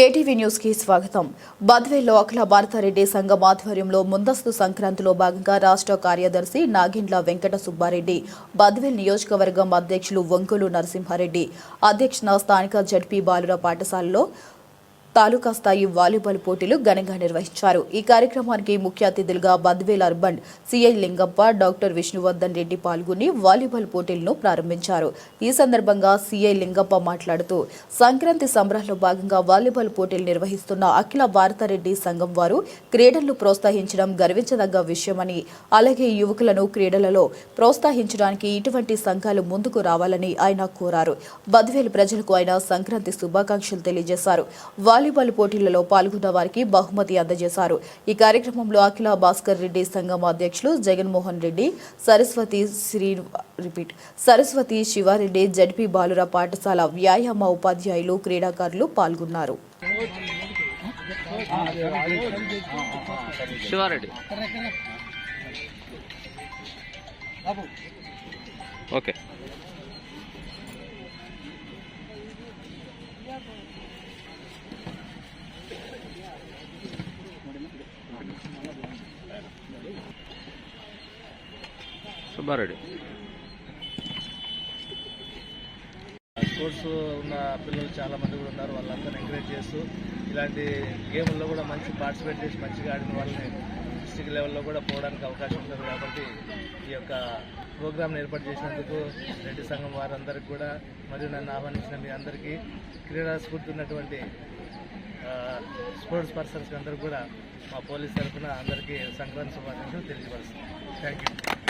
KTV న్యూస్కి స్వాగతం. బద్వేల్లో అఖిల భారత రెడ్డి సంఘం ఆధ్వర్యంలో ముందస్తు సంక్రాంతిలో భాగంగా రాష్ట్ర కార్యదర్శి నాగిండ్ల వెంకట సుబ్బారెడ్డి బద్వేల్ నియోజకవర్గం అధ్యక్షులు వంకులు నరసింహారెడ్డి అధ్యక్షన స్థానిక జడ్పీ బాలుర పాఠశాలలో తాలూకా స్థాయి వాలీబాల్ పోటీలు ఘనంగా నిర్వహించారు. ఈ కార్యక్రమానికి ముఖ్య అతిథులుగా Badvel urban CI Lingappa doctor Vishnuvardhan Reddy పాల్గొని వాలీబాల్ పోటీలను ప్రారంభించారు. ఈ సందర్భంగా సిఐ లింగప్ప మాట్లాడుతూ సంక్రాంతి సంబరాల్లో భాగంగా వాలీబాల్ పోటీలు నిర్వహిస్తున్న అఖిల భారత రెడ్డి సంఘం వారు క్రీడలను ప్రోత్సహించడం గర్వించదగ్గ విషయమని అలాగే యువకులను క్రీడలలో ప్రోత్సహించడానికి ఇటువంటి సంఘాలు ముందుకు రావాలని ఆయన కోరారు. బద్వేలు ప్రజలకు ఆయన సంక్రాంతి శుభాకాంక్షలు తెలియజేశారు. వాలీబాల్ పోటీలలో పాల్గొన్న వారికి బహుమతి అందజేశారు. ఈ కార్యక్రమంలో అఖిల భాస్కర్ రెడ్డి సంఘం అధ్యక్షులు జగన్మోహన్ రెడ్డి సరస్వతి శ్రీ రిపీట్ సరస్వతి శివారెడ్డి జడ్పీ బాలుర పాఠశాల వ్యాయామ ఉపాధ్యాయులు క్రీడాకారులు పాల్గొన్నారు. శివారెడ్డి. ఓకే. సుబ్బారెడ్డి. స్పోర్ట్స్ ఉన్న పిల్లలు చాలా మంది కూడా ఉన్నారు. వాళ్ళందరినీ ఎంకరేజ్ చేస్తూ ఇలాంటి గేముల్లో కూడా మంచి పార్టిసిపేట్ చేసి మంచిగా ఆడిన వాళ్ళని డిస్టిక్ లెవెల్లో కూడా పోవడానికి అవకాశం ఉంటుంది కాబట్టి ఈ యొక్క ప్రోగ్రామ్ని ఏర్పాటు చేసినందుకు రెడ్డి సంఘం వారందరికీ కూడా మరియు నన్ను ఆహ్వానించిన మీ అందరికీ క్రీడా స్ఫూర్తి ఉన్నటువంటి స్పోర్ట్స్ పర్సన్స్ అందరికీ కూడా మా పోలీస్ తరఫున అందరికీ సంక్రాంతి శుభాకాంక్షలు తెలియపరుస్తున్నాను థ్యాంక్ యూ